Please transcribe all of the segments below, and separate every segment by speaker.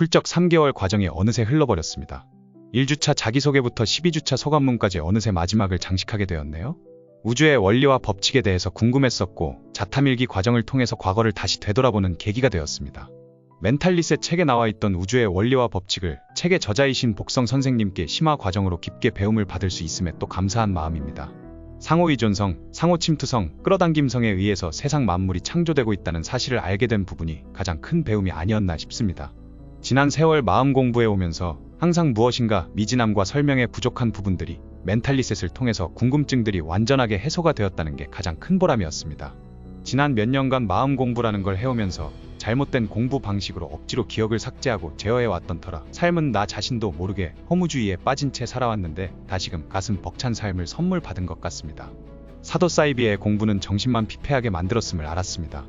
Speaker 1: 훌쩍 3개월 과정이 어느새 흘러버렸습니다. 1주차 자기소개부터 12주차 소감문까지 어느새 마지막을 장식하게 되었네요. 우주의 원리와 법칙에 대해서 궁금했었고 자타밀기 과정을 통해서 과거를 다시 되돌아보는 계기가 되었습니다. 멘탈리셋 책에 나와 있던 우주의 원리와 법칙을 책의 저자이신 복성 선생님께 심화 과정으로 깊게 배움을 받을 수 있음에 또 감사한 마음입니다. 상호이존성, 상호 침투성, 끌어당김성에 의해서 세상 만물이 창조되고 있다는 사실을 알게 된 부분이 가장 큰 배움이 아니었나 싶습니다. 지난 세월 마음 공부해 오면서 항상 무엇인가 미진함과 설명에 부족한 부분들이 멘탈리셋을 통해서 궁금증들이 완전하게 해소가 되었다는 게 가장 큰 보람이었습니다. 지난 몇 년간 마음 공부라는 걸 해오면서 잘못된 공부 방식으로 억지로 기억을 삭제하고 제어해 왔던 터라 삶은 나 자신도 모르게 허무주의에 빠진 채 살아왔는데 다시금 가슴 벅찬 삶을 선물 받은 것 같습니다. 사도 사이비의 공부는 정신만 피폐하게 만들었음을 알았습니다.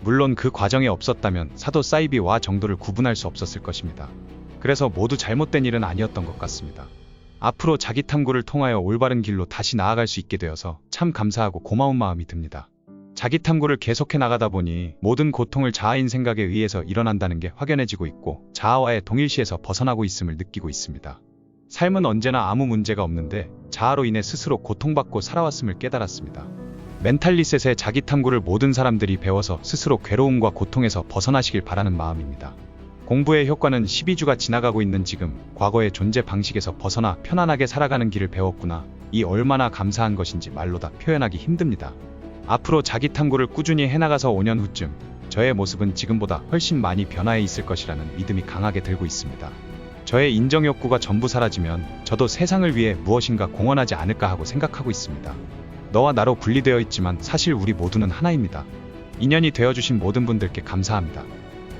Speaker 1: 물론 그 과정이 없었다면 사도 사이비와 정도를 구분할 수 없었을 것입니다. 그래서 모두 잘못된 일은 아니었던 것 같습니다. 앞으로 자기 탐구를 통하여 올바른 길로 다시 나아갈 수 있게 되어서 참 감사하고 고마운 마음이 듭니다. 자기 탐구를 계속해 나가다 보니 모든 고통을 자아인 생각에 의해서 일어난다는 게 확연해지고 있고 자아와의 동일시에서 벗어나고 있음을 느끼고 있습니다. 삶은 언제나 아무 문제가 없는데 자아로 인해 스스로 고통받고 살아왔음을 깨달았습니다. 멘탈리셋의 자기 탐구를 모든 사람들이 배워서 스스로 괴로움과 고통에서 벗어나시길 바라는 마음입니다. 공부의 효과는 12주가 지나가고 있는 지금 과거의 존재 방식에서 벗어나 편안하게 살아가는 길을 배웠구나. 이 얼마나 감사한 것인지 말로 다 표현하기 힘듭니다. 앞으로 자기 탐구를 꾸준히 해나가서 5년 후쯤 저의 모습은 지금보다 훨씬 많이 변화해 있을 것이라는 믿음이 강하게 들고 있습니다. 저의 인정 욕구가 전부 사라지면 저도 세상을 위해 무엇인가 공헌하지 않을까 하고 생각하고 있습니다. 너와 나로 분리되어 있지만 사실 우리 모두는 하나입니다. 인연이 되어주신 모든 분들께 감사합니다.